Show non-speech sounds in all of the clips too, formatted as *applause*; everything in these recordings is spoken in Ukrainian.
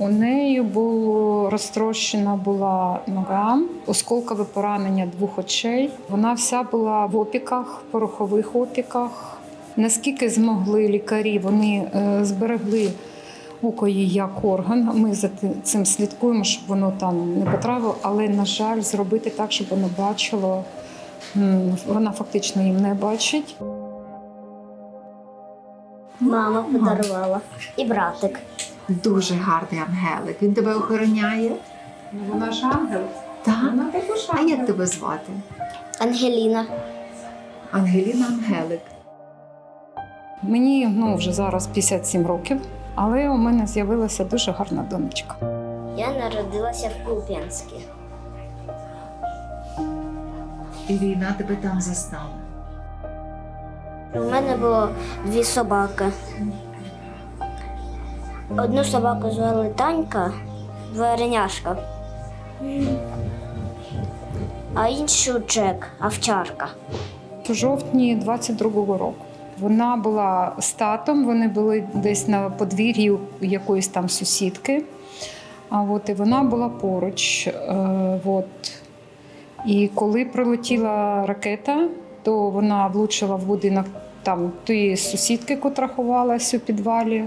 У неї було розтрощена була нога, осколкове поранення двох очей. Вона вся була в опіках, порохових опіках. Наскільки змогли лікарі, вони е, зберегли око її як орган. Ми за цим слідкуємо, щоб воно там не потрапило. Але, на жаль, зробити так, щоб воно бачило, вона фактично їм не бачить. Мама подарувала. І братик. Дуже гарний ангелик. Він тебе охороняє. Ну, Вона ж ангел. Так. Вона також А як тебе звати? Ангеліна. Ангеліна Ангелик. Мені ну, вже зараз 57 років, але у мене з'явилася дуже гарна донечка. Я народилася в Куп'янську. І війна тебе там застала. У мене було дві собаки. Одну собаку звали Танька, дворяняшка, а іншу Джек, овчарка. У жовтні 22-го року. Вона була з татом, вони були десь на подвір'ї якоїсь там сусідки. А от і вона була поруч. Е, от. І коли прилетіла ракета, то вона влучила в будинок там тієї сусідки, котра ховалась у підвалі.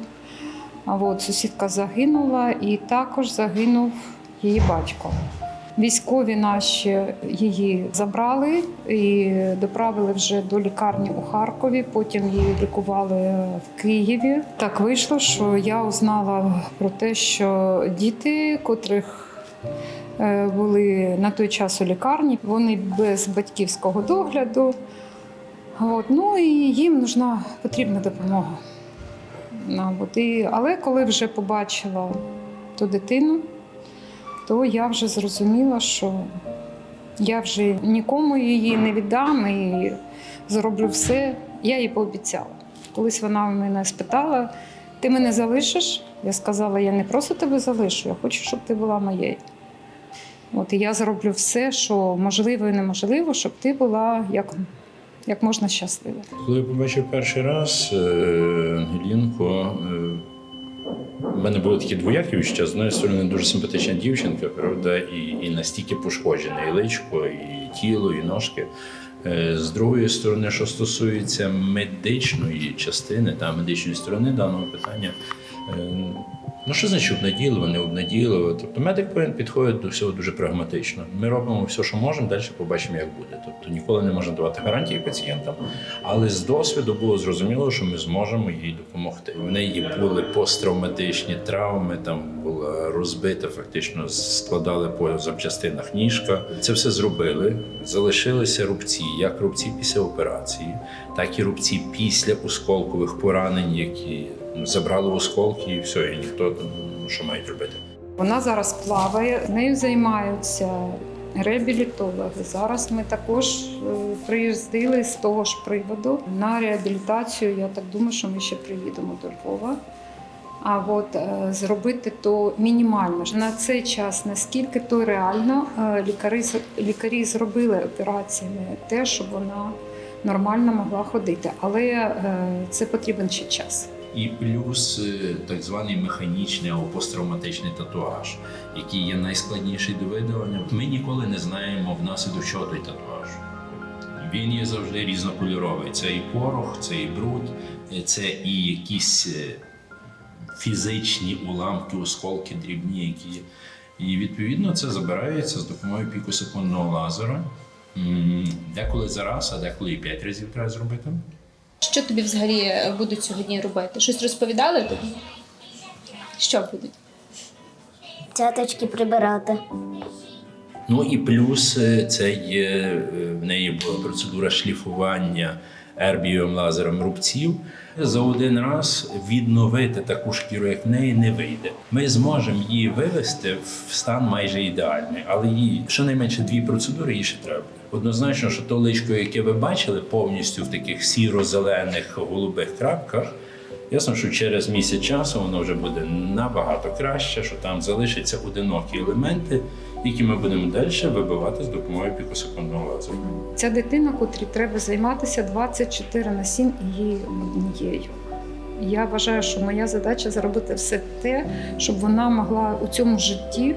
От сусідка загинула, і також загинув її батько. Військові наші її забрали і доправили вже до лікарні у Харкові. Потім її лікували в Києві. Так вийшло, що я узнала про те, що діти, котрих е, були на той час у лікарні, вони без батьківського догляду. От, ну і їм нужна потрібна допомога. От, і, але коли вже побачила ту дитину, то я вже зрозуміла, що я вже нікому її не віддам і зроблю все. Я їй пообіцяла. Колись вона в мене спитала: ти мене залишиш? Я сказала, я не просто тебе залишу, я хочу, щоб ти була моєю. От і я зроблю все, що можливо і неможливо, щоб ти була як, як можна щаслива. Коли я побачив перший раз е, Ангелінку, е, в мене були такі двоякі відчуття. З однієї сторони, дуже симпатична дівчинка, правда, і, і настільки пошкоджена і личко, і тіло, і ножки. Е, З другої сторони, що стосується медичної частини та медичної сторони даного питання, ну що значить обнадійливо, не обнадійливо? Тобто медик повинен підходити до всього дуже прагматично. Ми робимо все, що можемо, далі побачимо, як буде. Тобто ніколи не можна давати гарантії пацієнтам, але з досвіду було зрозуміло, що ми зможемо їй допомогти. В неї були посттравматичні травми, там була розбита, фактично складали по запчастинах ніжка. Це все зробили. Залишилися рубці, як рубці після операції, так і рубці після осколкових поранень, які забрали осколки, і все, і ніхто що мають робити. Вона зараз плаває, нею займаються реабілітологи. Зараз ми також е, приїздили з того ж приводу на реабілітацію. Я так думаю, що ми ще приїдемо до Львова. А от е, зробити то мінімально на цей час, наскільки то реально, е, лікарі лікарі зробили операціями те, щоб вона нормально могла ходити, але це потрібен ще час. І плюс е, так званий механічний або посттравматичний татуаж, який є найскладніший до видалення. Ми ніколи не знаємо внаслідок чого той татуаж. Він є завжди різнокольоровий. Це і порох, це і бруд, е, це і якісь е, фізичні уламки, осколки дрібні, які. І відповідно це забирається з допомогою пікосекундного лазера. Деколи за раз, а деколи і п'ять разів треба зробити. Що тобі взагалі будуть сьогодні робити? Щось розповідали тобі? Що будуть? Цяточки прибирати. Ну і плюс е, це є е, в неї була процедура шліфування ербієвим лазером рубців. За один раз відновити таку шкіру, як в неї, не вийде. Ми зможемо її вивести в стан майже ідеальний, але їй щонайменше дві процедури їй ще треба. Однозначно, що то личко, яке ви бачили, повністю в таких сіро-зелених голубих крапках. Ясно, що через місяць часу воно вже буде набагато краще, що там залишаться одинокі елементи, які ми будемо далі вибивати з допомогою пікосекундного лазеру. Ця дитина, котрій треба займатися 24 на 7 і її однією. Я вважаю, що моя задача зробити все те, щоб вона могла у цьому житті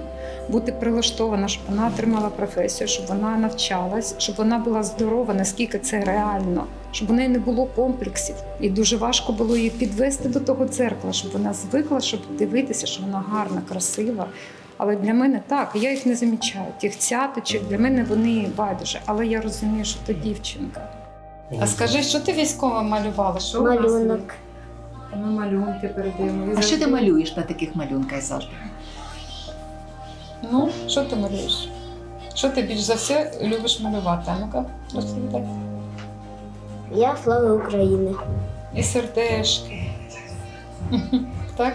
бути прилаштована, щоб вона отримала професію, щоб вона навчалась, щоб вона була здорова, наскільки це реально, щоб у неї не було комплексів. І дуже важко було її підвести до того дзеркала, щоб вона звикла, щоб дивитися, що вона гарна, красива. Але для мене так, я їх не замічаю. Тих цяточок для мене вони байдуже. Але я розумію, що то дівчинка. А скажи, що ти військово малювала? Що у нас? Малюнок. Ми малюнки передаємо. А що ти малюєш на таких малюнках завжди? Ну, що ти малюєш? Що ти більш за все любиш малювати? А ну-ка, розповідай. Я флаги України. І сердешки. *laughs* Так?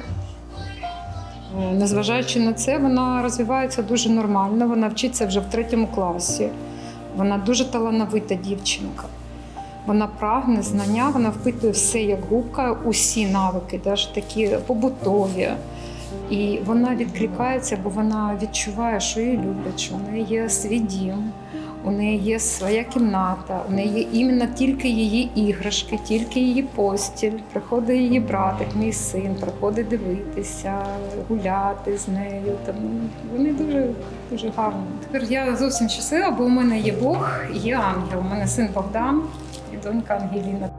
Незважаючи на це, вона розвивається дуже нормально. Вона вчиться вже в третьому класі. Вона дуже талановита дівчинка. Вона прагне знання, вона впитує все як губка, усі навики, навіть такі побутові. І вона відкликається, бо вона відчуває, що її люблять, що в неї є свій дім, у неї є своя кімната, у неї є іменно тільки її іграшки, тільки її постіль. Приходить її братик, мій син, приходить дивитися, гуляти з нею. Тому вони дуже дуже гарні. Тепер я зовсім щаслива, бо у мене є Бог є ангел. У мене син Богдан і донька Ангеліна.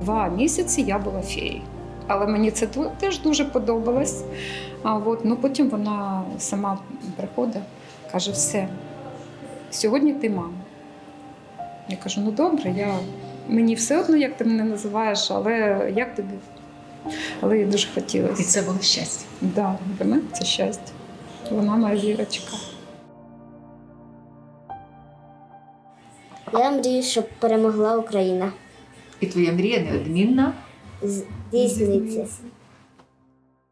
Два місяці я була феєю. Але мені це теж дуже подобалось. А от, ну, потім вона сама приходить, каже: все, сьогодні ти мама. Я кажу: ну добре, я... мені все одно, як ти мене називаєш, але як тобі? Але їй дуже хотілося. І це було щастя. Да, для мене це щастя. Вона моя вірочка. Я мрію, щоб перемогла Україна. І твоя мрія неодмінна. Здійсниться.